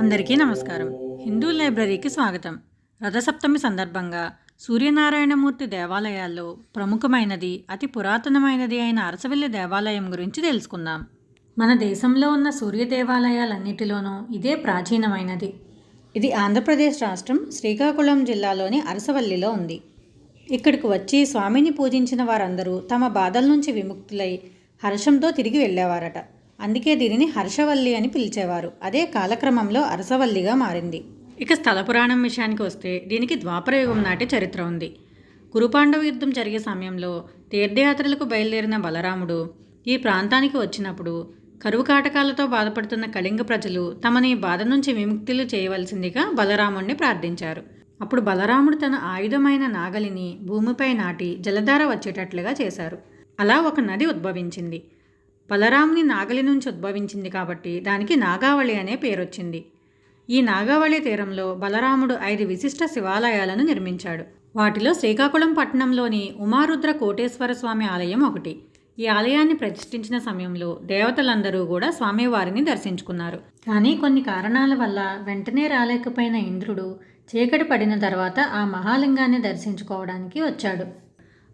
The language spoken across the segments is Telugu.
అందరికీ నమస్కారం. హిందూ లైబ్రరీకి స్వాగతం. రథసప్తమి సందర్భంగా సూర్యనారాయణమూర్తి దేవాలయాల్లో ప్రముఖమైనది అతి పురాతనమైనది అయిన అరసవెల్లి దేవాలయం గురించి తెలుసుకుందాం. మన దేశంలో ఉన్న సూర్య దేవాలయాలన్నిటిలోనూ ఇదే ప్రాచీనమైనది. ఇది ఆంధ్రప్రదేశ్ రాష్ట్రం శ్రీకాకుళం జిల్లాలోని అరసవల్లిలో ఉంది. ఇక్కడికి వచ్చి స్వామిని పూజించిన వారందరూ తమ బాధల నుంచి విముక్తులై హర్షంతో తిరిగి వెళ్ళేవారట. అందుకే దీనిని హర్షవల్లి అని పిలిచేవారు. అదే కాలక్రమంలో అరసవల్లిగా మారింది. ఇక స్థల పురాణం విషయానికి వస్తే దీనికి ద్వాపరయుగం నాటి చరిత్ర ఉంది. కురుపాండవ యుద్ధం జరిగే సమయంలో తీర్థయాత్రలకు బయలుదేరిన బలరాముడు ఈ ప్రాంతానికి వచ్చినప్పుడు కరువు కాటకాలతో బాధపడుతున్న కళింగ ప్రజలు తమని బాధ నుంచి విముక్తులు చేయవలసిందిగా బలరాముడిని ప్రార్థించారు. అప్పుడు బలరాముడు తన ఆయుధమైన నాగలిని భూమిపై నాటి జలధార వచ్చేటట్లుగా చేశారు. అలా ఒక నది ఉద్భవించింది. బలరాముని నాగలి నుంచి ఉద్భవించింది కాబట్టి దానికి నాగావళి అనే పేరొచ్చింది. ఈ నాగావళి తీరంలో బలరాముడు ఐదు విశిష్ట శివాలయాలను నిర్మించాడు. వాటిలో శ్రీకాకుళం పట్టణంలోని ఉమారుద్ర కోటేశ్వర స్వామి ఆలయం ఒకటి. ఈ ఆలయాన్ని ప్రతిష్ఠించిన సమయంలో దేవతలందరూ కూడా స్వామివారిని దర్శించుకున్నారు. కానీ కొన్ని కారణాల వల్ల వెంటనే రాలేకపోయిన ఇంద్రుడు చీకటి పడిన తర్వాత ఆ మహాలింగాన్ని దర్శించుకోవడానికి వచ్చాడు.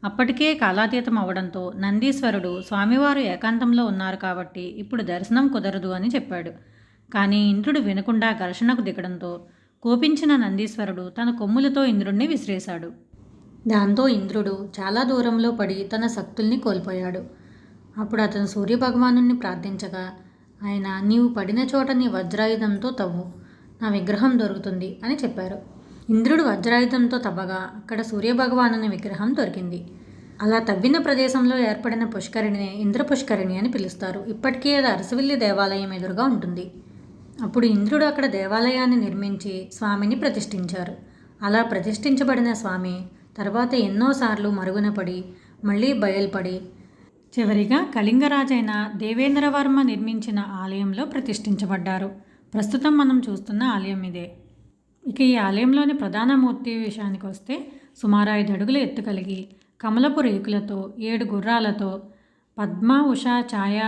అప్పటికే కాలాతీతం అవడంతో నందీశ్వరుడు స్వామివారు ఏకాంతంలో ఉన్నారు కాబట్టి ఇప్పుడు దర్శనం కుదరదు అని చెప్పాడు. కానీ ఇంద్రుడు వినకుండా ఘర్షణకు దిగడంతో కోపించిన నందీశ్వరుడు తన కొమ్ములతో ఇంద్రుణ్ణి విసిరేశాడు. దాంతో ఇంద్రుడు చాలా దూరంలో పడి తన శక్తుల్ని కోల్పోయాడు. అప్పుడు అతను సూర్యభగవాను ప్రార్థించగా ఆయన నీవు పడిన చోట నీ వజ్రాయుధంతో తవ్వు. నా విగ్రహం దొరుకుతుంది అని చెప్పారు. ఇంద్రుడు వజ్రాయుధంతో తవ్వగా అక్కడ సూర్యభగవానుని విగ్రహం దొరికింది. అలా తవ్విన ప్రదేశంలో ఏర్పడిన పుష్కరిణిని ఇంద్ర పుష్కరిణి అని పిలుస్తారు. ఇప్పటికీ అది అరసవిల్లి దేవాలయం ఎదురుగా ఉంటుంది. అప్పుడు ఇంద్రుడు అక్కడ దేవాలయాన్ని నిర్మించి స్వామిని ప్రతిష్ఠించారు. అలా ప్రతిష్ఠించబడిన స్వామి తర్వాత ఎన్నోసార్లు మరుగున పడి మళ్ళీ బయల్పడి చివరిగా కళింగరాజైన దేవేంద్రవర్మ నిర్మించిన ఆలయంలో ప్రతిష్ఠించబడ్డారు. ప్రస్తుతం మనం చూస్తున్న ఆలయం ఇదే. ఇక ఈ ఆలయంలోని ప్రధాన మూర్తి విషయానికి వస్తే సుమారు ఐదు అడుగుల ఎత్తు కలిగి కమలపు రేకులతో ఏడు గుర్రాలతో పద్మ ఉషా ఛాయ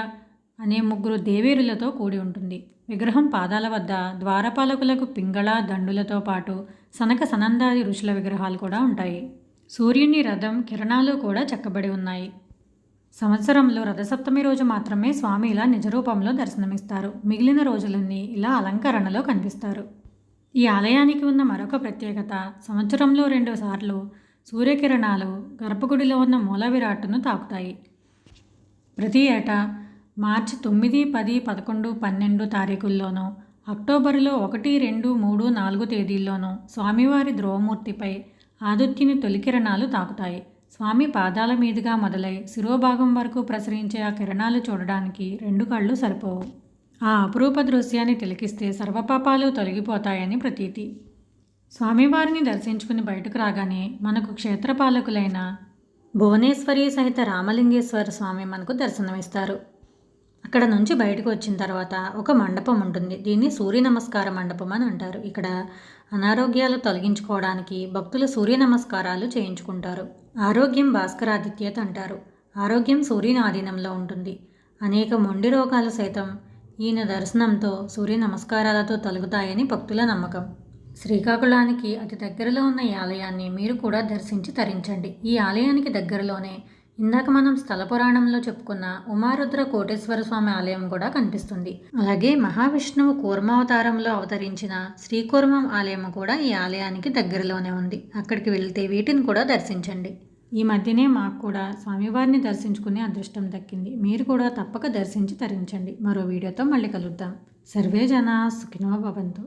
అనే ముగ్గురు దేవేరులతో కూడి ఉంటుంది. విగ్రహం పాదాల వద్ద ద్వారపాలకులకు పింగళ దండులతో పాటు సనక సనందాది ఋషుల విగ్రహాలు కూడా ఉంటాయి. సూర్యుని రథం కిరణాలు కూడా చెక్కబడి ఉన్నాయి. సంవత్సరంలో రథసప్తమి రోజు మాత్రమే స్వామి ఇలా నిజరూపంలో దర్శనమిస్తారు. మిగిలిన రోజులన్నీ ఇలా అలంకరణలో కనిపిస్తారు. ఈ ఆలయానికి ఉన్న మరొక ప్రత్యేకత సంవత్సరంలో రెండోసార్లు సూర్యకిరణాలు గర్భగుడిలో ఉన్న మూల విరాట్ను తాకుతాయి. ప్రతి ఏటా మార్చి తొమ్మిది పది పదకొండు పన్నెండు తారీఖుల్లోనూ అక్టోబరులో ఒకటి రెండు మూడు నాలుగు తేదీల్లోనూ స్వామివారి ధ్రువమూర్తిపై ఆదిత్యుని తొలికిరణాలు తాకుతాయి. స్వామి పాదాల మీదుగా మొదలై శిరోభాగం వరకు ప్రసరించే ఆ కిరణాలు చూడడానికి రెండు కళ్ళు సరిపోవు. ఆ అపురూప దృశ్యాన్ని తిలకిస్తే సర్వపాపాలు తొలగిపోతాయని ప్రతీతి. స్వామివారిని దర్శించుకుని బయటకు రాగానే మనకు క్షేత్రపాలకులైన భువనేశ్వరి సహిత రామలింగేశ్వర స్వామి మనకు దర్శనమిస్తారు. అక్కడ నుంచి బయటకు వచ్చిన తర్వాత ఒక మండపం ఉంటుంది. దీన్ని సూర్య నమస్కార మండపం అని అంటారు. ఇక్కడ అనారోగ్యాలు తొలగించుకోవడానికి భక్తులు సూర్య నమస్కారాలు చేయించుకుంటారు. ఆరోగ్యం భాస్కరాదిత్యత అంటారు. ఆరోగ్యం సూర్యుని ఆధీనంలో ఉంటుంది. అనేక మొండి రోగాలు సైతం ఈయన దర్శనంతో సూర్య నమస్కారాలతో తొలగుతాయని భక్తుల నమ్మకం. శ్రీకాకుళానికి అతి దగ్గరలో ఉన్న ఈ ఆలయాన్ని మీరు కూడా దర్శించి తరించండి. ఈ ఆలయానికి దగ్గరలోనే ఇందాక మనం స్థల పురాణంలో చెప్పుకున్న ఉమారుద్ర కోటేశ్వర స్వామి ఆలయం కూడా కనిపిస్తుంది. అలాగే మహావిష్ణువు కూర్మావతారంలో అవతరించిన శ్రీకూర్మం ఆలయం కూడా ఈ ఆలయానికి దగ్గరలోనే ఉంది. అక్కడికి వెళ్తే వీటిని కూడా దర్శించండి. ఈ మధ్యనే మాకు కూడా స్వామివారిని దర్శించుకునే అదృష్టం దక్కింది. మీరు కూడా తప్పక దర్శించి తరించండి. మరో వీడియోతో మళ్ళీ కలుద్దాం. సర్వే జనా సుఖినో భవంతు.